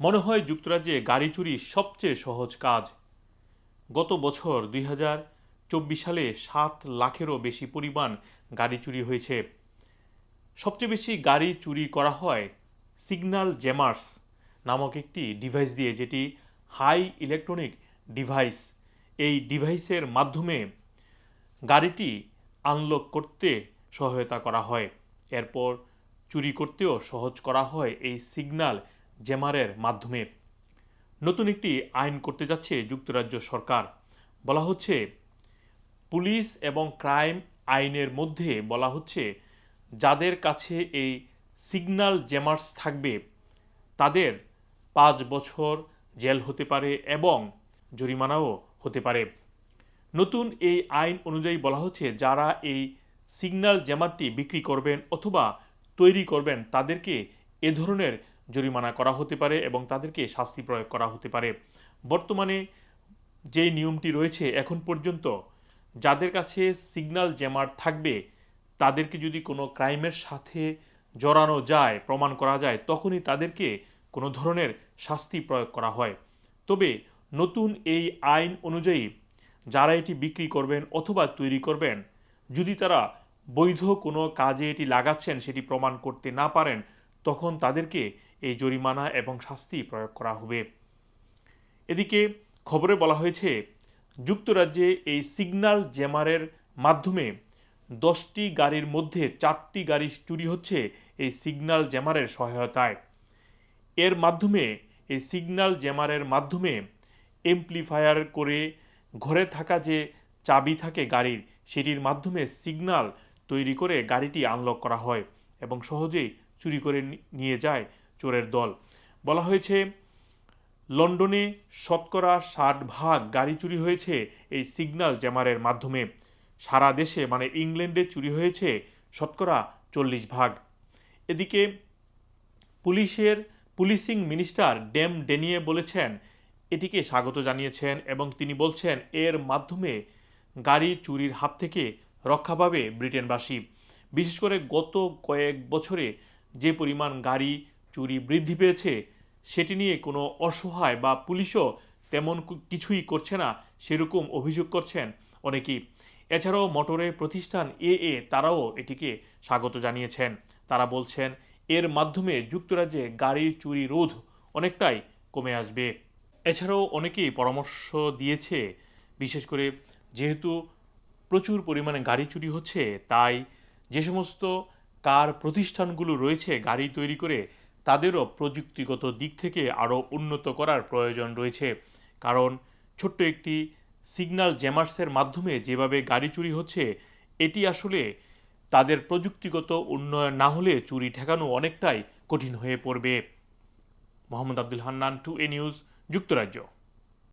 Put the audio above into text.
মনে হয় যুক্তরাজ্যে গাড়ি চুরি সবচেয়ে সহজ কাজ। গত বছর দুই হাজার চব্বিশ সালে সাত লাখেরও বেশি পরিমাণ গাড়ি চুরি হয়েছে। সবচেয়ে বেশি গাড়ি চুরি করা হয় সিগন্যাল জ্যামার্স নামক একটি ডিভাইস দিয়ে, যেটি হাই ইলেকট্রনিক ডিভাইস এই ডিভাইসের মাধ্যমে গাড়িটি আনলক করতে সহায়তা করা হয়। এরপর চুরি করতেও সহজ করা হয় এই সিগন্যাল জ্যামারের মাধ্যমে। নতুন একটি আইন করতে যাচ্ছে যুক্তরাজ্য সরকার। বলা হচ্ছে, পুলিশ এবং ক্রাইম আইনের মধ্যে বলা হচ্ছে, যাদের কাছে এই সিগন্যাল জ্যামার্স থাকবে, তাদের পাঁচ বছর জেল হতে পারে এবং জরিমানাও হতে পারে। নতুন এই আইন অনুযায়ী বলা হচ্ছে, যারা এই সিগন্যাল জ্যামারটি বিক্রি করবেন অথবা তৈরি করবেন, তাদেরকে এ ধরনের জরিমানা করা হতে পারে এবং তাদেরকে শাস্তি প্রয়োগ করা হতে পারে। বর্তমানে যে নিয়মটি রয়েছে, এখন পর্যন্ত যাদের কাছে সিগন্যাল জ্যামার থাকবে, তাদেরকে যদি কোনো ক্রাইমের সাথে জড়ানো যায়, প্রমাণ করা যায়, তখনই তাদেরকে কোনো ধরনের শাস্তি প্রয়োগ করা হয়। তবে নতুন এই আইন অনুযায়ী যারা এটি বিক্রি করবেন অথবা তৈরি করবেন, যদি তারা বৈধ কোনো কাজে এটি লাগাচ্ছেন, সেটি প্রমাণ করতে না পারেন, তখন তাদেরকে এই জরিমানা এবং শাস্তি প্রয়োগ করা হবে। এদিকে খবরে বলা হয়েছে, যুক্তরাজ্যে এই সিগন্যাল জ্যামারের মাধ্যমে দশটি গাড়ির মধ্যে চারটি গাড়ি চুরি হচ্ছে এই সিগন্যাল জ্যামারের সহায়তায়। এর মাধ্যমে, এই সিগন্যাল জ্যামারের মাধ্যমে এমপ্লিফায়ার করে ঘরে থাকা যে চাবি থাকে গাড়ির, সেটির মাধ্যমে সিগন্যাল তৈরি করে গাড়িটি আনলক করা হয় এবং সহজেই চুরি করে নিয়ে যায় চোরের দল। বলা হয়েছে, লন্ডনে শতকরা ষাট ভাগ গাড়ি চুরি হয়েছে এই সিগন্যাল জ্যামারের মাধ্যমে। সারা দেশে মানে ইংল্যান্ডে চুরি হয়েছে শতকরা চল্লিশ ভাগ। এদিকে পুলিশের, পুলিশিং মিনিস্টার ডেম ডেনিয়ে বলেছেন, এটিকে স্বাগত জানিয়েছেন এবং তিনি বলছেন, এর মাধ্যমে গাড়ি চুরির হাত থেকে রক্ষা পাবে ব্রিটেনবাসী। বিশেষ করে গত কয়েক বছরে যে পরিমাণ গাড়ি চুরি বৃদ্ধি পেয়েছে, সেটি নিয়ে কোনো অসহায় বা পুলিশও তেমন কিছুই করছে না, সেরকম অভিযোগ করছেন অনেকেই। এছাড়াও মোটরের প্রতিষ্ঠান এ এ তারাও এটিকে স্বাগত জানিয়েছেন। তারা বলছেন, এর মাধ্যমে যুক্তরাজ্যে গাড়ির চুরি রোধ অনেকটাই কমে আসবে। এছাড়াও অনেকেই পরামর্শ দিয়েছে, বিশেষ করে যেহেতু প্রচুর পরিমাণে গাড়ি চুরি হচ্ছে, তাই যে সমস্ত কার প্রতিষ্ঠানগুলো রয়েছে গাড়ি তৈরি করে তাদেরও প্রযুক্তিগত দিক থেকে আরও উন্নত করার প্রয়োজন রয়েছে। কারণ ছোট্ট একটি সিগন্যাল জ্যামার্সের মাধ্যমে যেভাবে গাড়ি চুরি হচ্ছে, এটি আসলে তাদের প্রযুক্তিগত উন্নয়ন না হলে চুরি ঠেকানো অনেকটাই কঠিন হয়ে পড়বে। Mohammad Abdul Hannan, two A news, যুক্তরাজ্য।